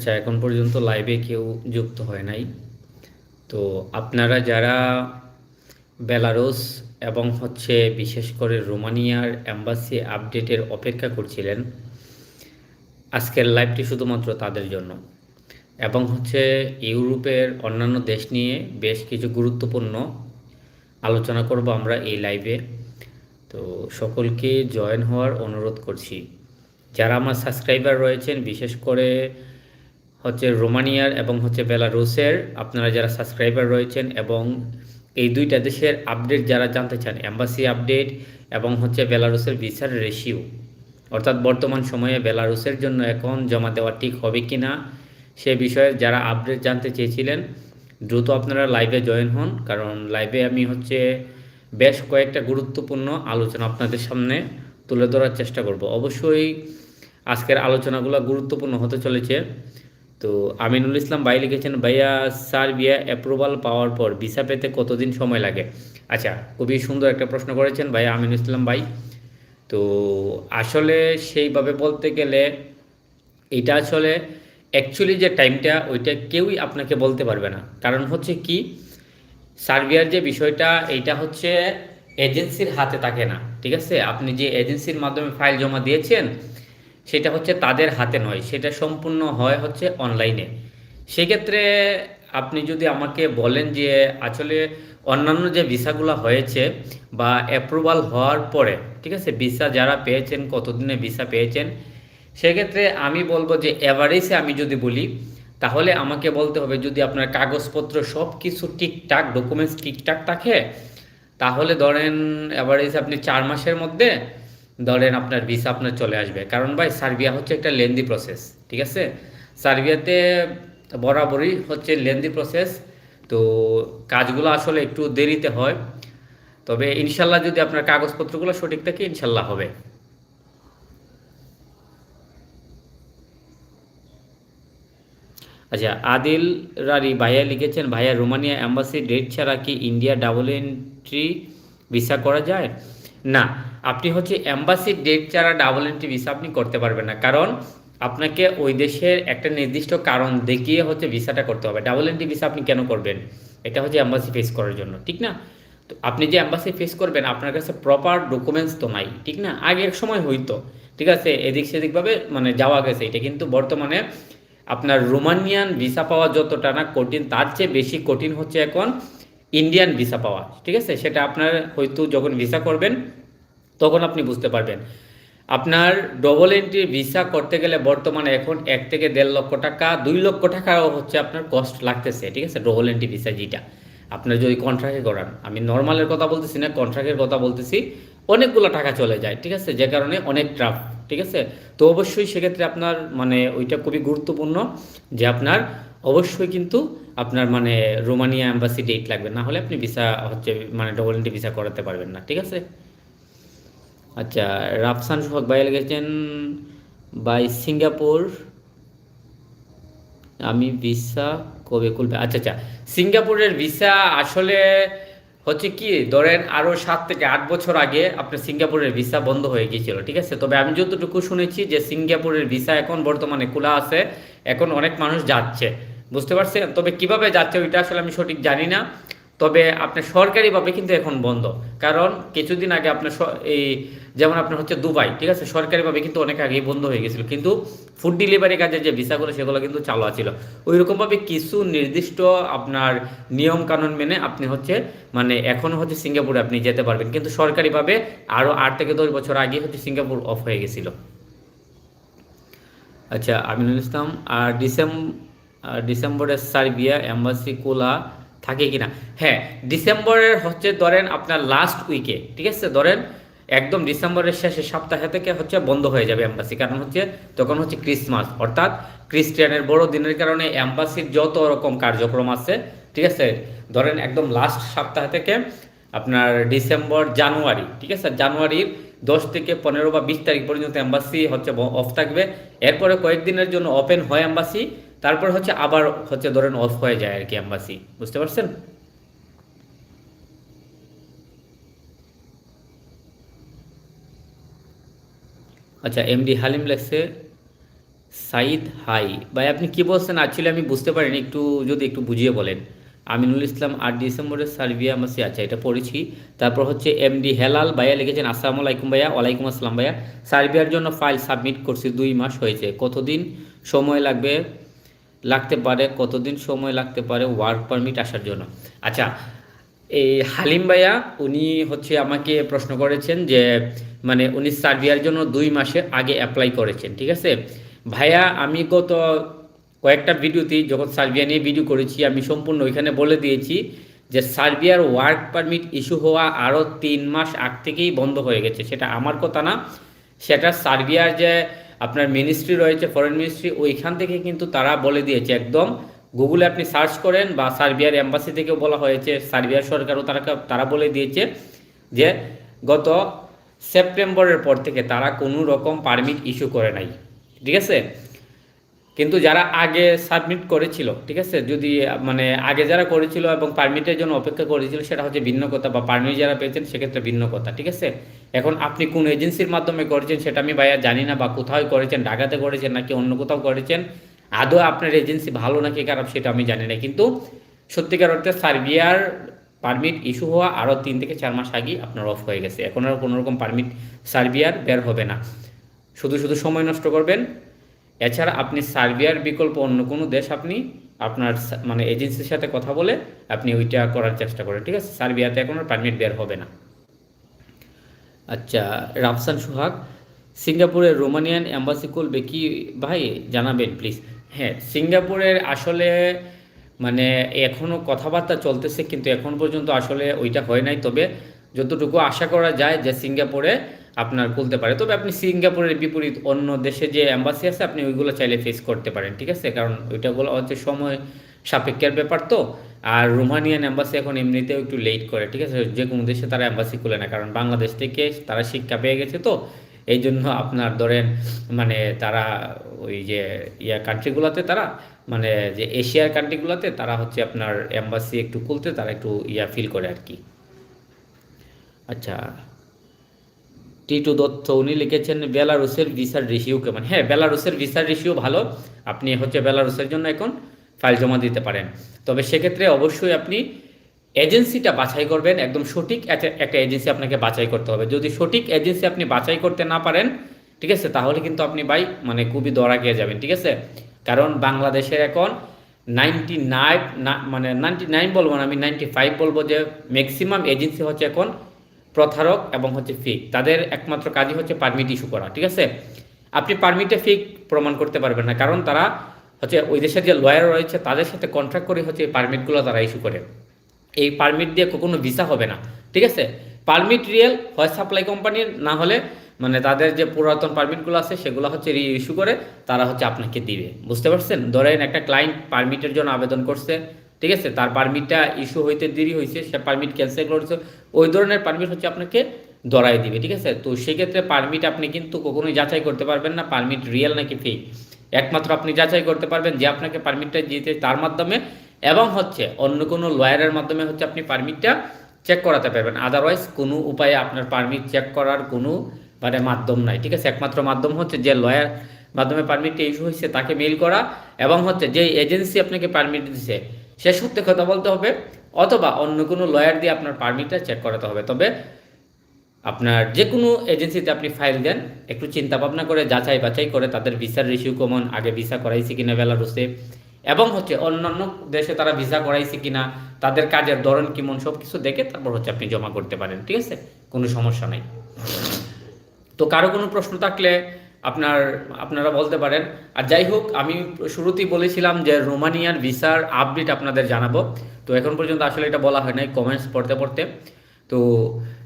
আচ্ছা এখন পর্যন্ত লাইভে কেউ যুক্ত হয় নাই। তো আপনারা যারা বেলারুস এবং হচ্ছে বিশেষ করে রোমানিয়ার অ্যাম্বাসি আপডেটের অপেক্ষা করছিলেন, আজকের লাইভটি শুধুমাত্র তাদের জন্য। এবং হচ্ছে ইউরোপের অন্যান্য দেশ নিয়ে বেশ কিছু গুরুত্বপূর্ণ আলোচনা করব আমরা এই লাইভে তো সকলকে জয়েন হওয়ার অনুরোধ করছি। যারা আমার সাবস্ক্রাইবার রয়েছেন, বিশেষ করে হচ্ছে রোমানিয়ার এবং হচ্ছে বেলারুসের আপনারা যারা সাবস্ক্রাইবার রয়েছেন এবং এই দুইটা দেশের আপডেট যারা জানতে চান অ্যাম্বাসি আপডেট এবং হচ্ছে বেলারুসের ভিসার রেশিও অর্থাৎ বর্তমান সময়ে বেলারুসের জন্য এখন জমা দেওয়া ঠিক হবে কি না সে বিষয়ে যারা আপডেট জানতে চেয়েছিলেন, দ্রুত আপনারা লাইভে জয়েন হন, কারণ লাইভে আমি হচ্ছে বেশ কয়েকটা গুরুত্বপূর্ণ আলোচনা আপনাদের সামনে তুলে ধরার চেষ্টা করব। অবশ্যই আজকের আলোচনাগুলো গুরুত্বপূর্ণ হতে চলেছে। তো আমিনুল ইসলাম ভাই লিখেছেন, ভাইয়া সার্বিয়া অ্যাপ্রুভাল পাওয়ার পর ভিসা পেতে কতদিন সময় লাগে? আচ্ছা খুবই সুন্দর একটা প্রশ্ন করেছেন ভাইয়া আমিনুল ইসলাম ভাই। তো আসলে সেইভাবে বলতে গেলে এটা আসলে অ্যাকচুয়ালি যে টাইমটা ওইটা কেউই আপনাকে বলতে পারবে না। কারণ হচ্ছে কি সার্বিয়ার যে বিষয়টা, এইটা হচ্ছে এজেন্সির হাতে থাকে না, ঠিক আছে? আপনি যে এজেন্সির মাধ্যমে ফাইল জমা দিয়েছেন সেটা হচ্ছে তাদের হাতে নয়, সেটা সম্পূর্ণ হয় হচ্ছে অনলাইনে সেক্ষেত্রে আপনি যদি আমাকে বলেন যে আসলে অন্যান্য যে ভিসাগুলো হয়েছে বা অ্যাপ্রুভাল হওয়ার পরে, ঠিক আছে, ভিসা যারা পেয়েছেন কতদিনে ভিসা পেয়েছেন, সেক্ষেত্রে আমি বলব যে অ্যাভারেজে আমি যদি বলি, তাহলে আমাকে বলতে হবে যদি আপনার কাগজপত্র সব কিছু ঠিকঠাক ডকুমেন্টস ঠিকঠাক থাকে, তাহলে ধরেন অ্যাভারেজ আপনি চার মাসের মধ্যে ধরেন আপনার ভিসা আপনার চলে আসবে। কারণ ভাই, সার্বিয়া হচ্ছে একটা লেন্দি প্রসেস ঠিক আছে? সার্বিয়াতে বরাবরই হচ্ছে লেন্দি প্রসেস তো কাজগুলো আসলে একটু দেরিতে হয়। তবে ইনশাল্লাহ যদি আপনার কাগজপত্রগুলো সঠিক থাকে, ইনশাল্লাহ হবে। আচ্ছা আদিল রারি ভাইয়া লিখেছেন, ভাইয়া, রোমানিয়া অ্যাম্বাসি ডেট ছাড়া কি ইন্ডিয়া ডাবল এন্ট্রি ভিসা করা যায়? না আপনি হচ্ছে অ্যাম্বাসি ডেট ছাড়া ডাবল এন্ট্রি ভিসা আপনি করতে পারবেন না। কারণ আপনাকে ওই দেশের একটা নির্দিষ্ট কারণ দেখিয়ে হচ্ছে ভিসাটা করতে হবে। ডাবল এন্ট্রি ভিসা আপনি কেন করবেন? এটা হচ্ছে অ্যাম্বাসি ফেস করার জন্য, ঠিক না? তো আপনি যে অ্যাম্বাসি ফেস করবেন, আপনার কাছে প্রপার ডকুমেন্টস তো নাই, ঠিক না? আগে এক সময় হইতো, ঠিক আছে? এদিক সেদিকভাবে মানে যাওয়া গেছে। এটা কিন্তু বর্তমানে আপনার রোমানিয়ান ভিসা পাওয়া যতটা না কঠিন, তার চেয়ে বেশি কঠিন হচ্ছে এখন ইন্ডিয়ান ভিসা পাওয়া, ঠিক আছে? সেটা আপনার হয়তো যখন ভিসা করবেন তখন আপনি বুঝতে পারবেন। আপনার ডবল এন্ট্রি ভিসা করতে গেলে বর্তমানে এখন এক থেকে দেড় লক্ষ টাকা, দুই লক্ষ টাকাও হচ্ছে আপনার কস্ট লাগতেছে, ঠিক আছে? ডবল এন্ট্রি ভিসা যেটা। আপনার যদি কন্ট্রাক্টে করান, আমি নর্মালের কথা বলতেছি না কন্ট্রাক্টের কথা বলতেছি, অনেকগুলো টাকা চলে যায়, ঠিক আছে? যে কারণে অনেক ট্রাফ ঠিক আছে? তো অবশ্যই সেক্ষেত্রে আপনার মানে ওইটা খুবই গুরুত্বপূর্ণ যে আপনার অবশ্যই কিন্তু আপনার মানে রোমানিয়া অ্যাম্বাসি ডেট লাগবে, না হলে আপনি ভিসা হচ্ছে মানে ডবল এন্ট্রি ভিসা করাতে পারবেন না, ঠিক আছে? আচ্ছা রাফসান সোহাগ ভাই লিখেছেন, বাই সিঙ্গাপুর, আমি ভিসা কবে খুলবে? আচ্ছা আচ্ছা সিঙ্গাপুরের ভিসা আসলে হচ্ছে কি, ধরেন আরও সাত থেকে আট বছর আগে আপনার সিঙ্গাপুরের ভিসা বন্ধ হয়ে গিয়েছিল, ঠিক আছে? তবে আমি যতটুকু শুনেছি যে সিঙ্গাপুরের ভিসা এখন বর্তমানে খোলা আছে, এখন অনেক মানুষ যাচ্ছে, বুঝতে পারছেন? তবে কীভাবে যাচ্ছে ওইটা আসলে আমি সঠিক জানি না। তবে আপনার সরকারিভাবে কিন্তু এখন বন্ধ। কারণ কিছুদিন আগে আপনার এই যেমন আপনার হচ্ছে দুবাই, ঠিক আছে? সরকারিভাবে কিন্তু অনেক আগেই বন্ধ হয়ে গেছিল। কিন্তু ফুড ডেলিভারি কাজের যে ভিসাগুলো, সেগুলো কিন্তু চালু ছিল ওই রকমভাবে কিছু নির্দিষ্ট আপনার নিয়ম কানুন মেনে আপনি হচ্ছে মানে এখনও হচ্ছে সিঙ্গাপুরে আপনি যেতে পারবেন। কিন্তু সরকারিভাবে আরও আট থেকে দশ বছর আগে হচ্ছে সিঙ্গাপুর অফ হয়ে গেছিল। আচ্ছা আমিনুল ইসলাম, আর ডিসেম্বর ডিসেম্বরের সার্বিয়া অ্যাম্বাসি কোলা থাকে কিনা। হ্যাঁ ডিসেম্বরের হচ্ছে ধরেন আপনার লাস্ট উইকে ঠিক আছে? ধরেন একদম ডিসেম্বরের শেষে সপ্তাহে থেকে হচ্ছে বন্ধ হয়ে যাবে অ্যাম্বাসি কারণ হচ্ছে তখন হচ্ছে ক্রিসমাস অর্থাৎ খ্রিস্টানের বড় দিনের কারণে অ্যাম্বাসির যত রকম কার্যক্রম আছে, ঠিক আছে? ধরেন একদম লাস্ট সপ্তাহ থেকে আপনার ডিসেম্বর, জানুয়ারি, ঠিক আছে? জানুয়ারির দশ থেকে পনেরো বা বিশ তারিখ পর্যন্ত অ্যাম্বাসি হচ্ছে অফ থাকবে। এরপরে কয়েকদিনের জন্য ওপেন হয় অ্যাম্বাসি তারপর হচ্ছে আবার হচ্ছে ধরেন অফ হয়ে যায় আর কি অ্যাম্বাসি বুঝতে পারছেন? আচ্ছা এমডি হালিম লেখছে, সাইদ, হাই। ভাই, আপনি কি বলছেন? অ্যাকচুয়ালি আমি বুঝতে পারিনি, একটু যদি একটু বুঝিয়ে বলেন। আমিনুল ইসলাম, আট ডিসেম্বরের সার্বিয়া মাসি আচ্ছা এটা পড়েছি। তারপর হচ্ছে এমডি হেলাল, ভাইয়া লিখেছেন, আসসালামু আলাইকুম ভাইয়া, ওয়ালাইকুম আসসালাম ভাইয়া। সার্বিয়ার জন্য ফাইল সাবমিট করছি দুই মাস হয়েছে। কতদিন সময় লাগবে? লাগতে পারে, কতদিন সময় লাগতে পারে ওয়ার্ক পারমিট আসার জন্য। আচ্ছা এই হালিম ভাইয়া, উনি হচ্ছে আমাকে প্রশ্ন করেছেন যে মানে উনি সার্বিয়ার জন্য দুই মাসে আগে অ্যাপ্লাই করেছেন, ঠিক আছে? ভাইয়া, আমি গত কয়েকটা ভিডিওতে যখন সার্বিয়া নিয়ে ভিডিও করেছি, আমি সম্পূর্ণ ওইখানে বলে দিয়েছি যে সার্বিয়ার ওয়ার্ক পারমিট ইস্যু হওয়া আরও তিন মাস আগ থেকেই বন্ধ হয়ে গেছে। সেটা আমার কথা না। সেটা সার্বিয়ার যে আপনার মিনিস্ট্রি রয়েছে ফরেন মিনিস্ট্রি ওইখান থেকে কিন্তু তারা বলে দিয়েছে একদম। গুগলে আপনি সার্চ করেন বা সার্বিয়ার এম্বাসি থেকেও বলা হয়েছে, সার্বিয়ার সরকারও তারা তারা বলে দিয়েছে যে গত সেপ্টেম্বরের পর থেকে তারা কোনো রকম পারমিট ইস্যু করে নাই, ঠিক আছে? কিন্তু যারা আগে সাবমিট করেছিল, ঠিক আছে? যদি মানে আগে যারা করেছিল এবং পারমিটের জন্য অপেক্ষা করেছিল, সেটা হচ্ছে ভিন্ন কথা বা পারমিট যারা পেয়েছেন, সেক্ষেত্রে ভিন্ন কথা ঠিক আছে? এখন আপনি কোন এজেন্সির মাধ্যমে করেছেন সেটা আমি ভাইয়া জানি না বা কোথাও করেছেন, ঢাকাতে করেছেন নাকি অন্য কোথাও করেছেন, আদৌ আপনার এজেন্সি ভালো নাকি খারাপ সেটা আমি জানি না। কিন্তু সত্যিকার অর্থে সার্বিয়ার পারমিট ইস্যু হওয়া আরও তিন থেকে চার মাস আগেই আপনার অফ হয়ে গেছে। এখন আর কোনোরকম পারমিট সার্বিয়ার বের হবে না। শুধু শুধু সময় নষ্ট করবেন। এছাড়া আপনি সার্বিয়ার বিকল্প অন্য কোনো দেশ আপনি আপনার মানে এজেন্সির সাথে কথা বলে আপনি ওইটা করার চেষ্টা করেন। ঠিক আছে? সার্বিয়াতে এখন আর পারমিট বের হবে না। আচ্ছা রাফসান সোহাগ, সিঙ্গাপুরের রোমানিয়ান অ্যাম্বাসি খুলবে কি ভাই? জানাবেন প্লিজ হ্যাঁ সিঙ্গাপুরের আসলে মানে এখনও কথাবার্তা চলতেছে, কিন্তু এখন পর্যন্ত আসলে ওইটা হয় নাই। তবে যতটুকু আশা করা যায় যে সিঙ্গাপুরে আপনার খুলতে পারে। তবে আপনি সিঙ্গাপুরের বিপরীত অন্য দেশে যে অ্যাম্বাসি আছে, আপনি ওইগুলো চাইলে ফেস করতে পারেন, ঠিক আছে? কারণ ওইটাগুলো হচ্ছে সময় সাপেক্ষের ব্যাপার তো। আর রোমানিয়ান অ্যাম্বাসি এখন এমনিতেও একটু লেট করে, ঠিক আছে? যে কোনো দেশে তারা অ্যাম্বাসি খুলে না, কারণ বাংলাদেশ থেকে তারা শিক্ষা পেয়ে গেছে তো। এই জন্য আপনার ধরেন মানে তারা ওই যে ইয়া কান্ট্রিগুলোতে তারা মানে যে এশিয়ার কান্ট্রিগুলোতে তারা হচ্ছে আপনার অ্যাম্বাসি একটু খুলতে, তারা একটু ইয়া ফিল করে আর কি আচ্ছা টিটু দত্ত উনি লিখেছেন, বেলারুসের ভিসার রেশিও কেমন? হ্যাঁ বেলারুসের ভিসার রেশিও ভালো। আপনি হচ্ছে বেলারুসের জন্য এখন ফাইল জমা দিতে পারেন। তবে সেক্ষেত্রে অবশ্যই আপনি এজেন্সিটা বাছাই করবেন, একদম সঠিক একটা- এজেন্সি আপনাকে বাছাই করতে হবে। যদি সঠিক এজেন্সি আপনি বাছাই করতে না পারেন, ঠিক আছে, তাহলে কিন্তু আপনি ভাই মানে খুবই দরা গিয়ে যাবেন, ঠিক আছে? কারণ বাংলাদেশের এখন নাইনটি নাইন মানে নাইনটি নাইন বলব না, আমি নাইনটি ফাইভ বলব যে ম্যাক্সিমাম এজেন্সি হচ্ছে এখন প্রথারক এবং হচ্ছে ফিক তাদের একমাত্র কাজই হচ্ছে পারমিট ইস্যু করা, ঠিক আছে? আপনি পারমিটে ফিক প্রমাণ করতে পারবেন না, কারণ তারা হচ্ছে ওই দেশের যে লয়ার রয়েছে, তাদের সাথে কন্ট্রাক্ট করে হচ্ছে এই পারমিটগুলো তারা ইস্যু করে। এই পারমিট দিয়ে কখনো ভিসা হবে না, ঠিক আছে? পারমিট রিয়েল হয় সাপ্লাই কোম্পানির না হলে মানে তাদের যে পুরাতন পারমিটগুলো আছে, সেগুলো হচ্ছে রি ইস্যু করে তারা হচ্ছে আপনাকে দিবে। বুঝতে পারছেন? ধরেন একটা ক্লায়েন্ট পারমিটের জন্য আবেদন করছে, ঠিক আছে? তার পারমিটটা ইস্যু হইতে দেরি হয়েছে সে পারমিট ক্যান্সেল করেছে, ওই ধরনের পারমিট হচ্ছে আপনাকে ধরাই দিবে, ঠিক আছে? তো সেক্ষেত্রে পারমিট আপনি কিন্তু কখনোই যাচাই করতে পারবেন না পারমিট রিয়েল নাকি ফেক একমাত্র আপনি যাচাই করতে পারবেন যে আপনাকে পারমিটটা দিয়েছে তার মাধ্যমে এবং হচ্ছে অন্য কোনো লয়ারের মাধ্যমে হচ্ছে আপনি পারমিটটা চেক করাতে পারবেন। আদারওয়াইজ কোনো উপায়ে আপনার পারমিট চেক করার কোনো মানে মাধ্যম নাই। ঠিক আছে? একমাত্র মাধ্যম হচ্ছে যে লয়ার মাধ্যমে পারমিটটা ইস্যু হয়েছে তাকে মেইল করা এবং হচ্ছে যে এজেন্সি আপনাকে পারমিট দিচ্ছে সে সত্যি কথা বলতে হবে অথবা অন্য কোনো লয়ার দিয়ে আপনার পারমিটটা চেক করাতে হবে। তবে আপনার যে কোনো এজেন্সিতে আপনি ফাইল দেন, একটু চিন্তা ভাবনা করে, যাচাই বাছাই করে তাদের ভিসার রিসিউ কমন আগে ভিসা করাইছে কিনা বেলারুসে, এবং হচ্ছে অন্যান্য দেশে তারা ভিসা করাইছে কিনা, তাদের কাজের ধরন কেমন সব কিছু দেখে তারপর হচ্ছে আপনি জমা করতে পারেন, ঠিক আছে? কোনো সমস্যা নাই। তো কারও কোনো প্রশ্ন থাকলে আপনার, আপনারা বলতে পারেন। আর যাই হোক, আমি শুরুতেই বলেছিলাম যে রোমানিয়ার ভিসার আপডেট আপনাদের জানাব। তো এখন পর্যন্ত আসলে এটা বলা হয় নাই কমেন্টস পড়তে পড়তে। তো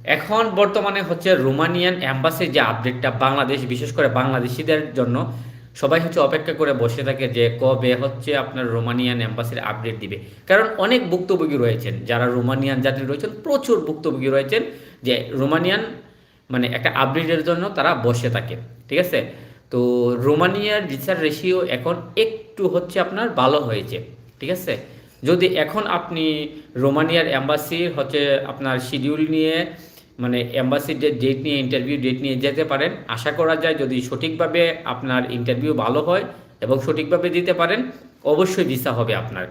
এখন বর্তমানে হচ্ছে রোমানিয়ান অ্যাম্বাসির যে আপডেটটা বাংলাদেশ, বিশেষ করে বাংলাদেশিদের জন্য সবাই হচ্ছে অপেক্ষা করে বসে থাকে যে কবে হচ্ছে আপনার রোমানিয়ান অ্যাম্বাসির আপডেট দিবে। কারণ অনেক ভুক্তভোগী রয়েছেন, যারা রোমানিয়ান যাত্রী রয়েছেন, প্রচুর ভুক্তভোগী রয়েছেন যে রোমানিয়ান মানে একটা আপডেটের জন্য তারা বসে থাকে, ঠিক আছে? তো রোমানিয়ার ভিসার রেশিও এখন একটু হচ্ছে আপনার ভালো হয়েছে, ঠিক আছে? যদি এখন আপনি রোমানিয়ার অ্যাম্বাসির হচ্ছে আপনার শিডিউল নিয়ে মানে এম্বাসির যে ডেট নিয়ে ইন্টারভিউ ডেট নিয়ে যেতে পারেন। আশা করা যায় যদি সঠিকভাবে আপনার ইন্টারভিউ ভালো হয় এবং সঠিকভাবে দিতে পারেন, অবশ্যই ভিসা হবে আপনার।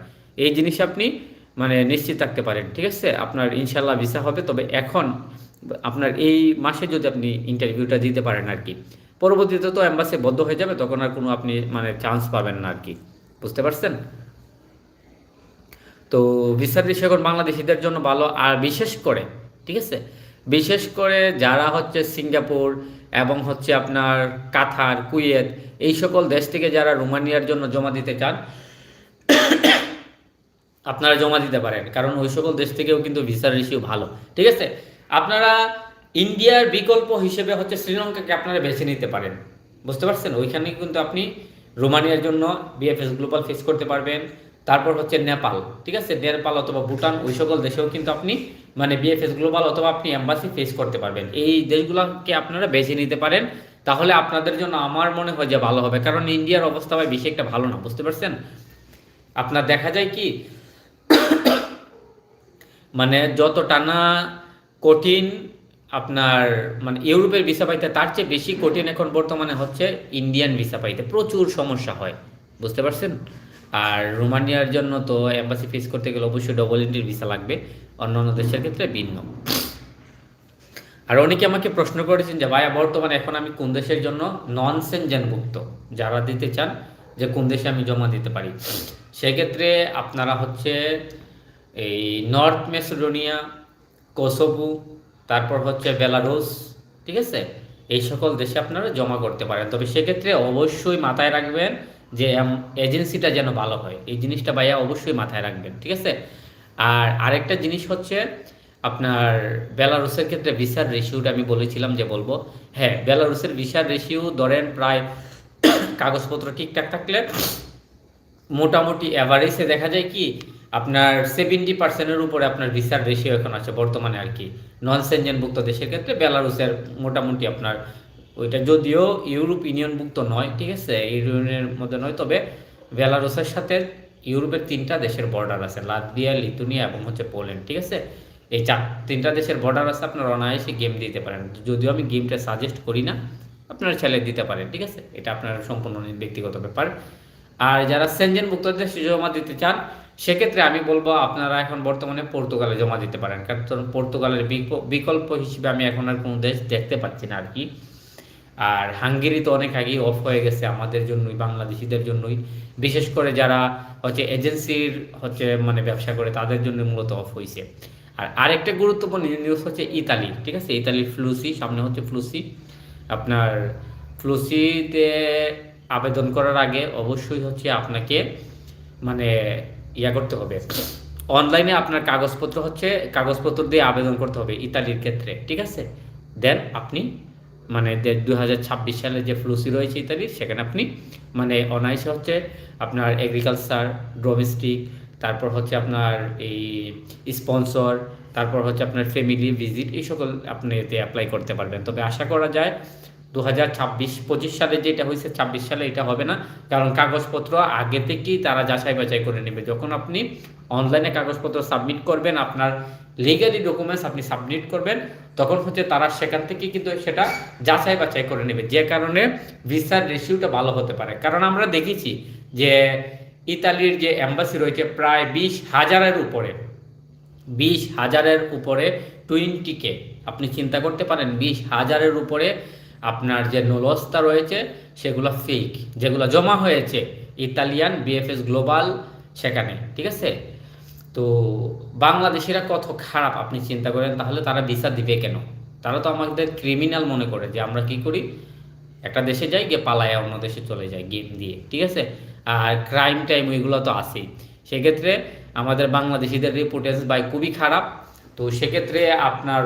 এই জিনিস আপনি মানে নিশ্চিত থাকতে পারেন, ঠিক আছে? আপনার ইনশাল্লাহ ভিসা হবে, তবে এখন আপনার এই মাসে যদি আপনি ইন্টারভিউটা দিতে পারেন আর কি। পরবর্তীতে তো অ্যাম্বাসি বদ্ধ হয়ে যাবে, তখন আর কোনো আপনি মানে চান্স পাবেন না আর কি। বুঝতে পারছেন? তো ভিসার বিষয় বাংলাদেশিদের জন্য ভালো, আর বিশেষ করে, ঠিক আছে? বিশেষ করে যারা হচ্ছে সিঙ্গাপুর এবং হচ্ছে আপনার কাতার, কুয়েত, এই সকল দেশ থেকে যারা রোমানিয়ার জন্য জমা দিতে চান, আপনারা জমা দিতে পারেন। কারণ ওই সকল দেশ থেকেও কিন্তু ভিসার রেশিও ভালো। ঠিক আছে? আপনারা ইন্ডিয়ার বিকল্প হিসেবে হচ্ছে শ্রীলঙ্কাকে আপনারা বেছে নিতে পারেন। বুঝতে পারছেন? ওইখানে কিন্তু আপনি রোমানিয়ার জন্য বিএফএস গ্লোবাল ফেস করতে পারবেন। তারপর হচ্ছে নেপাল, ঠিক আছে? নেপাল অথবা ভুটান, ওই সকল দেশেও কিন্তু আপনি মানে বিএফএস গ্লোবাল অথবা আপনি এম্বাসি ফেস করতে পারবেন। এই দেশগুলোকে আপনারা বেছে নিতে পারেন। তাহলে আপনাদের জন্য আমার মনে হয় যে ভালো হবে। কারণ ইন্ডিয়ার অবস্থা ভাই বেশি একটা ভালো না, বুঝতে পারছেন? আপনার দেখা যায় কি মানে যত টানা কঠিন আপনার মানে ইউরোপের ভিসা পাইতে, তার চেয়ে বেশি কঠিন এখন বর্তমানে হচ্ছে ইন্ডিয়ান ভিসা পাইতে প্রচুর সমস্যা হয়। বুঝতে পারছেন? আর রোমানিয়ার জন্য তো এম্বাসি ফেস করতে গেলে অবশ্যই ডবল এন্ট্রির ভিসা লাগবে। অন্য অন্য দেশের ক্ষেত্রে ভিন্ন। আর অনেকে আমাকে প্রশ্ন করেছেন যে ভাইয়া বর্তমানে এখন আমি কোন দেশের জন্য নন সেনজেনভুক্ত যারা দিতে চান যে কোন দেশে আমি জমা দিতে পারি? সেক্ষেত্রে আপনারা হচ্ছে এই নর্থ মেসিডোনিয়া কোসোভো তারপর হচ্ছে বেলারুস ঠিক আছে? এই সকল দেশে আপনারা জমা করতে পারেন। তবে সেক্ষেত্রে অবশ্যই মাথায় রাখবেন যে এজেন্সিটা যেন ভালো হয়। এই জিনিসটা ভাইয়া অবশ্যই মাথায় রাখবেন, ঠিক আছে? আর আরেকটা জিনিস হচ্ছে আপনার বেলারুসের ক্ষেত্রে ভিসার রেশিওটা আমি বলেছিলাম যে বলব। হ্যাঁ বেলারুসের ভিসার রেশিও ধরেন প্রায় কাগজপত্র ঠিকঠাক থাকলে মোটামুটি অ্যাভারেজে দেখা যায় কি, আপনার সেভেন্টি পার্সেন্টের উপরে আপনার ভিসার রেশিও এখন আছে বর্তমানে আর কি। নন সেনজেনভুক্ত দেশের ক্ষেত্রে বেলারুসের মোটামুটি আপনার ওইটা যদিও ইউরোপ ইউনিয়নভুক্ত নয়, ঠিক আছে? ইউনিয়নের মধ্যে নয়, তবে বেলারুসের সাথে ইউরোপের তিনটা দেশের বর্ডার আছে, লাতভিয়া, লিথুনিয়া এবং হচ্ছে পোল্যান্ড, ঠিক আছে? এই চার, তিনটা দেশের বর্ডার আছে, আপনার অনায়াসে গেম দিতে পারেন। যদিও আমি গেমটা সাজেস্ট করি না, আপনারা ছেলে দিতে পারেন, ঠিক আছে? এটা আপনার সম্পূর্ণ ব্যক্তিগত ব্যাপার। আর যারা সেনজেন মুক্ত দেশে জমা দিতে চান, সেক্ষেত্রে আমি বলব আপনারা এখন বর্তমানে পর্তুগালে জমা দিতে পারেন। কারণ পর্তুগালের বিকল্প হিসেবে আমি এখন আর কোনো দেশ দেখতে পাচ্ছি না আর কি। আর হাঙ্গেরি তো অনেক আগেই অফ হয়ে গেছে আমাদের জন্যই, বাংলাদেশিদের জন্যই। বিশেষ করে যারা হচ্ছে এজেন্সির হচ্ছে মানে ব্যবসা করে, তাদের জন্য মূলত অফ হয়েছে আর আরেকটা গুরুত্বপূর্ণ নিউজ হচ্ছে ইতালি, ঠিক আছে? ইতালির ফ্লুসি সামনে হচ্ছে ফ্লুসি আপনার ফ্লুসিতে আবেদন করার আগে অবশ্যই হচ্ছে আপনাকে মানে ইয়া করতে হবে। অনলাইনে আপনার কাগজপত্র হচ্ছে, কাগজপত্র দিয়ে আবেদন করতে হবে ইতালির ক্ষেত্রে, ঠিক আছে? দেন আপনি মানে দু হাজার ছাব্বিশ সালে যে ফ্লুসি রয়েছে ইত্যাদি সেখানে আপনি মানে অনায়াসে হচ্ছে আপনার এগ্রিকালচার ডোমেস্টিক তারপর হচ্ছে আপনার এই স্পন্সর তারপর হচ্ছে আপনার ফ্যামিলি ভিজিট এই সকল আপনি এতে অ্যাপ্লাই করতে পারবেন। তবে আশা করা যায় দু হাজার ছাব্বিশ, পঁচিশ সালে যেটা হয়েছে, ছাব্বিশ সালে এটা হবে না। কারণ কাগজপত্র আগে থেকেই তারা যাচাই বাছাই করে নেবে। যখন আপনি অনলাইনে কাগজপত্র সাবমিট করবেন, আপনার লিগালি ডকুমেন্টস আপনি সাবমিট করবেন, তখন হচ্ছে তারা সেখান থেকে কিন্তু সেটা যাচাই বাছাই করে নেবে। যে কারণে ভিসার রেশিওটা ভালো হতে পারে। কারণ আমরা দেখেছি যে ইতালির যে অ্যাম্বাসি রয়েছে প্রায় বিশ হাজারের উপরে, বিশ হাজারের উপরে টোয়েন্টিকে আপনি চিন্তা করতে পারেন, বিশ হাজারের উপরে আপনার যে নলস্তা রয়েছে, সেগুলো ফেক যেগুলো জমা হয়েছে ইতালিয়ান বিএফএস গ্লোবাল সেখানে, ঠিক আছে? তো বাংলাদেশিরা কত খারাপ, আপনি চিন্তা করেন, তাহলে তারা ভিসা দিবে কেন? তারা তো আমাদের ক্রিমিনাল মনে করে যে আমরা কি করি? একটা দেশে যাই, গিয়ে পালায় অন্য দেশে চলে যায় গেম দিয়ে, ঠিক আছে? আর ক্রাইম টাইম ওইগুলো তো আছেই। সেক্ষেত্রে আমাদের বাংলাদেশিদের রিপোর্টেন্স বাই খুবই খারাপ। তো সেক্ষেত্রে আপনার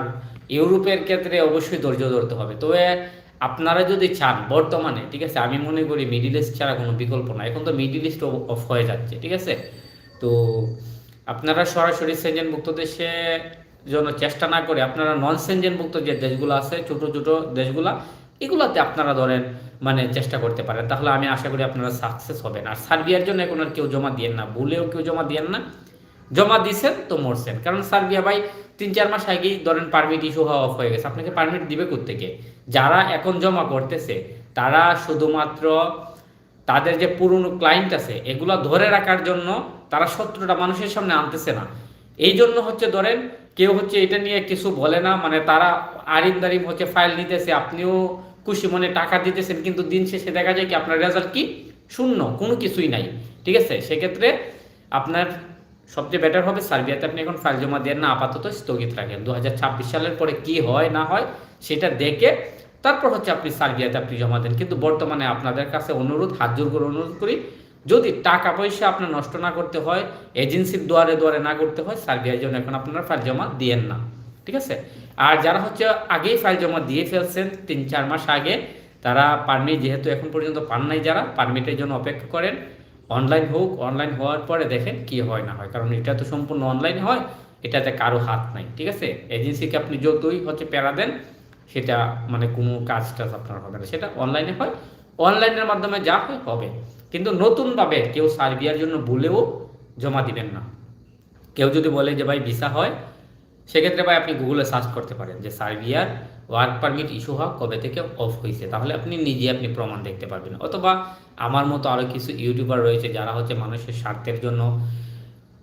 ইউরোপের ক্ষেত্রে অবশ্যই ধৈর্য ধরতে হবে। তবে আপনারা যদি চান, বর্তমানে, ঠিক আছে, আমি মনে করি মিডিল ইস্ট ছাড়া কোনো বিকল্প না এখন তো মিডিল ইস্ট অফ হয়ে যাচ্ছে, ঠিক আছে? তো আপনারা সরাসরি সেনজেনভুক্ত দেশে জন্য চেষ্টা না করে, আপনারা নন সেনজেনভুক্ত যে দেশগুলো আছে, ছোট ছোট দেশগুলা, এগুলাতে আপনারা ধরেন মানে চেষ্টা করতে পারেন। তাহলে আমি আশা করি আপনারা সাকসেস হবেন। আর সার্বিয়ার জন্য এখন আর কেউ জমা দিয়েন না, ভুলেও কেউ জমা দিয়েন না। জমা দিছেন তো মরছেন। কারণ সার্বিয়া ভাই তিন চার মাস আগেই ধরেন পারমিট ইস্যু হওয়া অফ হয়ে গেছে। আপনাকে পারমিট দিবে থেকে যারা এখন জমা করতেছে, তারা শুধুমাত্র তাদের যে পুরনো ক্লায়েন্ট আছে, এগুলো ধরে রাখার জন্য তারা সত্তরটা মানুষের সামনে আনতেছে না। এই জন্য হচ্ছে ধরেন কেউ হচ্ছে এটা নিয়ে কিছু বলে না মানে তারা আরিম দারিম হচ্ছে ফাইল নিতেছে, আপনিও খুশি মনে টাকা দিতেছেন, কিন্তু দিন শেষে দেখা যায় কি আপনার রেজাল্ট কি? শূন্য, কোনো কিছুই নাই। ঠিক আছে? সেক্ষেত্রে আপনার সবচেয়ে বেটার হবে সার্বিয়াতে আপনি এখন ফাইল জমা দেন না, আপাতত স্থগিত রাখেন। দু হাজার ছাব্বিশ সালের পরে কি হয়, না হয়, সেটা দেখে তারপর হচ্ছে আপনি সার্বিয়াতে আপনি জমা দেন। কিন্তু বর্তমানে আপনাদের কাছে অনুরোধ, হাত জোর করে অনুরোধ করি, যদি টাকা পয়সা আপনার নষ্ট না করতে হয় এজেন্সির দুয়ারে দুয়ারে না করতে হয়, সার্বিয়ার জন্য এখন আপনারা ফাইল জমা দিয়েন না। ঠিক আছে? আর যারা হচ্ছে আগেই ফাইল জমা দিয়ে ফেলছেন, তিন চার মাস আগে, তারা পারমিট যেহেতু এখন পর্যন্ত পান নাই যারা পারমিটের জন্য অপেক্ষা করেন অনলাইন হোক অনলাইন হওয়ার পরে দেখেন কি হয় না হয়। কারণ এটা তো সম্পূর্ণ অনলাইন হয়, এটাতে কারও হাত নাই, ঠিক আছে? এজেন্সিকে আপনি যতই হচ্ছে প্যারা দেন, সেটা মানে কোনো কাজ টাজ আপনার হবে না। সেটা অনলাইনে হয় অনলাইনের মাধ্যমে যা হয় হবে। কিন্তু নতুনভাবে কেউ সার্বিয়ার জন্য বলেও জমা দিবেন না। কেউ যদি বলে যে, ভাই ভিসা হয়, সেক্ষেত্রে ভাই, আপনি গুগলে সার্চ করতে পারেন যে, সার্বিয়ার ওয়ার্ক পারমিট ইস্যু হওয়া কবে থেকে অফ হয়েছে তাহলে আপনি নিজে আপনি প্রমাণ দেখতে পারবেন। অথবা আমার মতো আরও কিছু ইউটিউবার রয়েছে যারা হচ্ছে মানুষের স্বার্থের জন্য,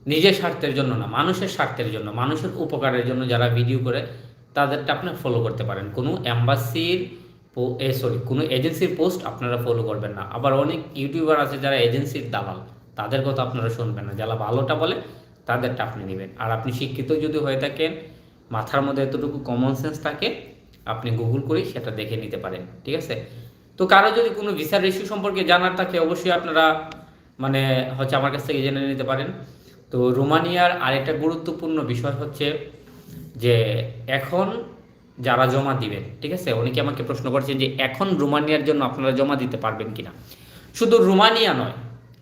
নিজের স্বার্থের জন্য না, মানুষের স্বার্থের জন্য, মানুষের উপকারের জন্য যারা ভিডিও করে, তাদেরটা আপনি ফলো করতে পারেন। কোনো অ্যাম্বাসির এ সরি কোনো এজেন্সির পোস্ট আপনারা ফলো করবেন না। আবার অনেক ইউটিউবার আছে যারা এজেন্সির দালাল, তাদের কথা আপনারা শুনবেন না। যারা ভালোটা বলে, তাদেরটা আপনি নেবেন। আর আপনি শিক্ষিত যদি হয়ে থাকেন, মাথার মধ্যে এতটুকু কমন সেন্স থাকে আপনি গুগল করে সেটা দেখে নিতে পারেন, ঠিক আছে? তো কারও যদি কোনো ভিসার ইস্যু সম্পর্কে জানার থাকে, অবশ্যই আপনারা মানে হচ্ছে আমার কাছ থেকে জেনে নিতে পারেন। তো রোমানিয়ার আরেকটা গুরুত্বপূর্ণ বিষয় হচ্ছে যে এখন যারা জমা দিবেন, ঠিক আছে? অনেকে আমাকে প্রশ্ন করছেন যে এখন রোমানিয়ার জন্য আপনারা জমা দিতে পারবেন কিনা? শুধু রোমানিয়া নয়,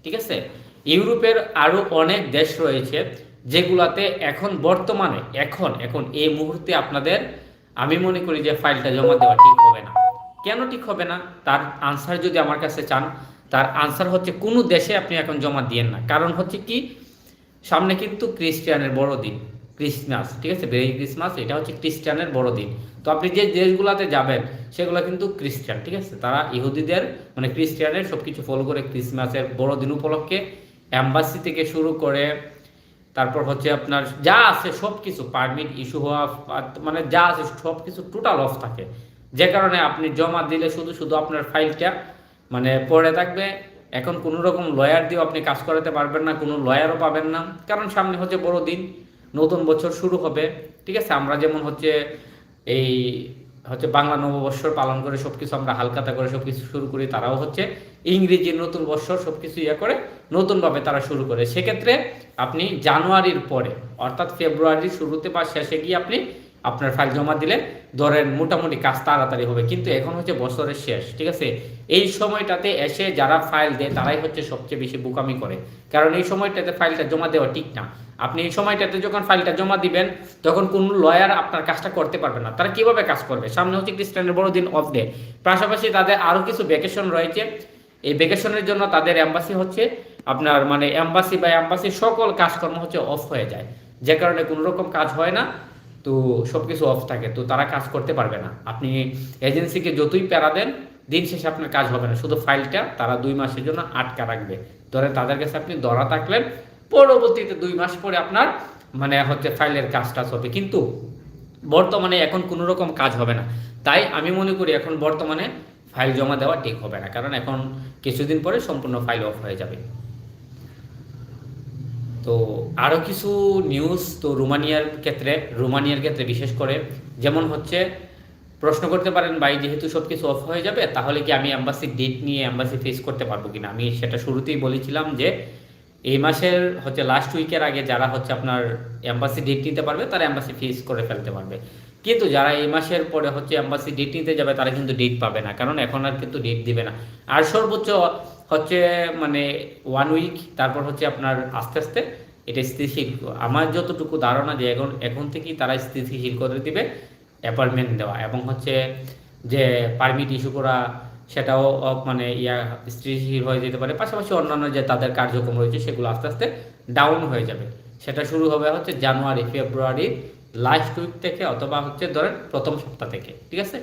ঠিক আছে? ইউরোপের আরও অনেক দেশ রয়েছে যেগুলাতে এখন বর্তমানে, এখন এখন এই মুহূর্তে আপনাদের আমি মনে করি যে ফাইলটা জমা দেওয়া ঠিক হবে না। কেন ঠিক হবে না? তার আনসার যদি আমার কাছে চান, তার আনসার হচ্ছে কোনো দেশে আপনি এখন জমা দিয়েন না। কারণ হচ্ছে কি, সামনে কিন্তু খ্রিস্টিয়ানের বড়দিন, ক্রিসমাস, ঠিক আছে? বেরি ক্রিসমাস এটা হচ্ছে খ্রিস্টানের বড়দিন। তো আপনি যে দেশগুলোতে যাবেন, সেগুলো কিন্তু খ্রিস্টান, ঠিক আছে? তারা ইহুদিদের মানে খ্রিস্টানের সব কিছু ফলো করে ক্রিসমাসের বড়দিন উপলক্ষে অ্যাম্বাসি থেকে শুরু করে তারপর হচ্ছে আপনার যা আছে সব কিছু পারমিট ইস্যু হওয়া মানে যা আছে সব কিছু টোটাল অফ থাকে। যে কারণে আপনি জমা দিলে শুধু শুধু আপনার ফাইলটা মানে পড়ে থাকবে। এখন কোনো রকম লয়ার দিয়েও আপনি কাজ করাতে পারবেন না, কোনো লয়ারও পাবেন না। কারণ সামনে হচ্ছে বড় দিন নতুন বছর শুরু হবে। ঠিক আছে? আমরা যেমন হচ্ছে এই হচ্ছে বাংলা নববর্ষর পালন করে সব কিছু আমরা হালকাতা করে সব কিছু শুরু করি, তারাও হচ্ছে ইংরেজি নতুন বৎসর সব কিছু ইয়ে করে নতুনভাবে তারা শুরু করে। সেক্ষেত্রে আপনি জানুয়ারির পরে, অর্থাৎ ফেব্রুয়ারির শুরুতে বা শেষে গিয়ে আপনি আপনার ফাইল জমা দিলে ধরেন মোটামুটি কাজ তাড়াতাড়ি হবে, কিন্তু এখন হচ্ছে বছরের শেষ, ঠিক আছে? এই সময়টাতে এসে যারা ফাইল দেয় তারাই হচ্ছে সবচেয়ে বেশি বোকামি করে। কারণ এই সময়টাতে ফাইলটা জমা দেওয়া ঠিক না। আপনি এই সময়টাতে যখন ফাইলটা জমা দিবেন, তখন কোন লয়ার আপনার কাজটা করতে পারবে না। তারা কীভাবে কাজ করবে? সামনে হচ্ছে খ্রিস্টানের বড়দিন অফ ডে পাশাপাশি তাদের আরও কিছু ভ্যাকেশন রয়েছে। এই ভ্যাকেশনের জন্য তাদের অ্যাম্বাসি হচ্ছে। আপনার মানে অ্যাম্বাসি বা অ্যাম্বাসি সকল কাজকর্ম হচ্ছে অফ হয়ে যায়। যে কারণে কোনো রকম কাজ হয় না। তো সব কিছু অফ থাকে। তো তারা কাজ করতে পারবে না। আপনি এজেন্সিকে যতই প্যারা দেন, দিন শেষে আপনার কাজ হবে না। শুধু ফাইলটা তারা দুই মাসের জন্য আটকা রাখবে। ধরে তাদের কাছে আপনি ধরা থাকলেন পরবর্তীতে দুই মাস পরে আপনার মানে হচ্ছে ফাইলের কাজ টাজ হবে কিন্তু বর্তমানে এখন কোনো রকম কাজ হবে না। তাই আমি মনে করি এখন বর্তমানে ফাইল জমা দেওয়া ঠিক হবে না। কারণ এখন কিছুদিন পরে সম্পূর্ণ ফাইল অফ হয়ে যাবে। তো আরও কিছু নিউজ তো রোমানিয়ার ক্ষেত্রে রোমানিয়ার ক্ষেত্রে বিশেষ করে, যেমন হচ্ছে, প্রশ্ন করতে পারেন, ভাই, যেহেতু সব কিছু অফ হয়ে যাবে, তাহলে কি আমি অ্যাম্বাসির ডেট নিয়ে অ্যাম্বাসি ফেস করতে পারব কিনা? আমি সেটা শুরুতেই বলেছিলাম যে এই মাসের হচ্ছে লাস্ট উইকের আগে যারা হচ্ছে আপনার অ্যাম্বাসি ডেট নিতে পারবে, তারা অ্যাম্বাসি ফেস করে ফেলতে পারবে। কিন্তু যারা এই মাসের পরে হচ্ছে অ্যাম্বাসি ডেট নিতে যাবে, তারা কিন্তু ডেট পাবে না। কারণ এখন আর কিন্তু ডেট দিবে না। আর সর্বোচ্চ হচ্ছে মানে ওয়ান উইক তারপর হচ্ছে আপনার আস্তে আস্তে এটা স্থিতিশীল। আমার যতটুকু ধারণা যে এখন এখন থেকেই তারা স্থিতিশীল করে দিবে অ্যাপয়েন্টমেন্ট দেওয়া। এবং হচ্ছে যে পারমিট ইস্যু করা সেটাও মানে ইয়া, স্থিতিশীল হয়ে যেতে পারে। পাশাপাশি অন্যান্য যে তাদের কার্যক্রম রয়েছে, সেগুলো আস্তে আস্তে ডাউন হয়ে যাবে। সেটা শুরু হবে হচ্ছে জানুয়ারি ফেব্রুয়ারির লাস্ট উইক থেকে অথবা হচ্ছে ধরেন প্রথম সপ্তাহ থেকে, ঠিক আছে?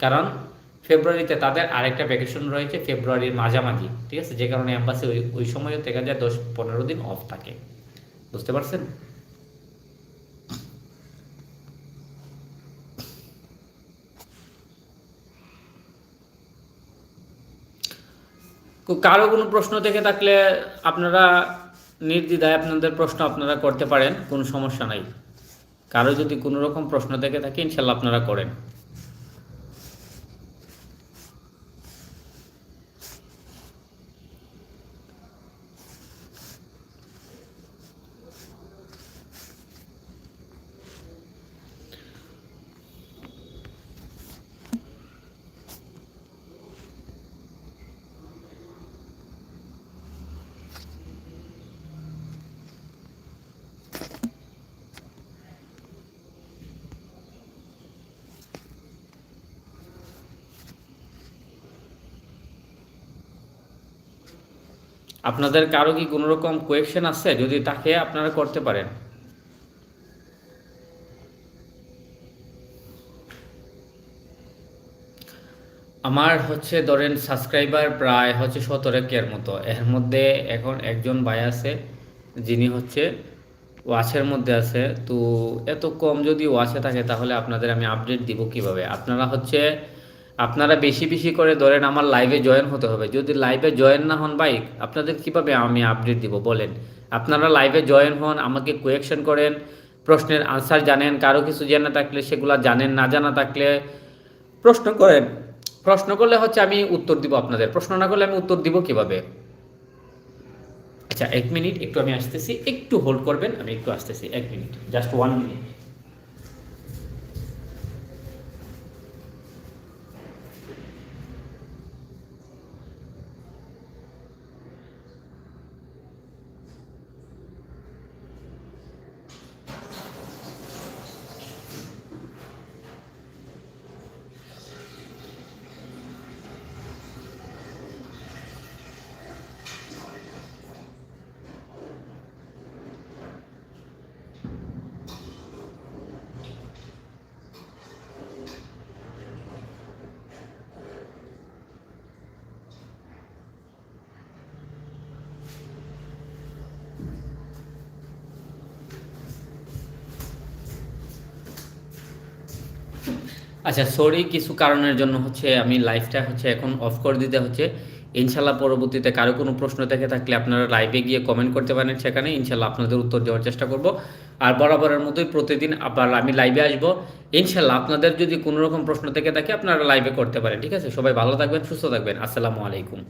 কারণ ফেব্রুয়ারিতে তাদের আরেকটা ভ্যাকেশন রয়েছে, ফেব্রুয়ারির মাঝামাঝি, ঠিক আছে? যে কারণে অ্যাম্বাসি ওই ওই সময়ও থেকে যায় দশ, পনেরো দিন অফ থাকে। বুঝতে পারছেন? কারও কোনো প্রশ্ন থেকে থাকলে আপনারা নির্দ্বিধায় আপনাদের প্রশ্ন আপনারা করতে পারেন, কোনো সমস্যা নাই। কারও যদি কোনো রকম প্রশ্ন থেকে থাকে, ইনশাল্লাহ আপনারা করেন। আপনাদের কারও কি কোনো রকম কোয়েকশন আছে যদি তাকে আপনারা করতে পারেন? আমার হচ্ছে ধরেন সাবস্ক্রাইবার প্রায় হচ্ছে সতেরো কের মতো। এর মধ্যে এখন একজন ভাই আছে, যিনি হচ্ছে ওয়াচের মধ্যে আছে। তো এত কম যদি ওয়াচে থাকে তাহলে আপনাদের আমি আপডেট দিব কীভাবে? আপনারা হচ্ছে আপনারা বেশি বেশি করে ধরেন আমার লাইভে জয়েন হতে হবে। যদি লাইভে জয়েন না হন ভাই, আপনাদের কীভাবে আমি আপডেট দিব বলেন? আপনারা লাইভে জয়েন হন, আমাকে কোয়েকশন করেন, প্রশ্নের আনসার জানেন, কারও কিছু জানা থাকলে সেগুলো জানেন, না জানা থাকলে প্রশ্ন করেন। প্রশ্ন করলে হচ্ছে আমি উত্তর দিব আপনাদের। প্রশ্ন না করলে আমি উত্তর দিব কীভাবে? আচ্ছা এক মিনিট একটু আমি আসতেছি। একটু হোল্ড করবেন, আমি একটু আসতেছি। এক মিনিট জাস্ট ওয়ান মিনিট আচ্ছা সরি কিছু কারণের জন্য হচ্ছে আমি লাইভটা হচ্ছে এখন অফ করে দিতে হচ্ছে। ইনশাল্লাহ পরবর্তীতে কারও কোনো প্রশ্ন থেকে থাকলে আপনারা লাইভে গিয়ে কমেন্ট করতে পারেন সেখানে। ইনশাল্লাহ আপনাদের উত্তর দেওয়ার চেষ্টা করব। আর বরাবরের মতোই প্রতিদিন আবার আমি লাইভে আসব। ইনশাল্লাহ আপনাদের যদি কোনো রকম প্রশ্ন থেকে থাকে, আপনারা লাইভে করতে পারেন, ঠিক আছে? সবাই ভালো থাকবেন, সুস্থ থাকবেন। আসসালামু আলাইকুম।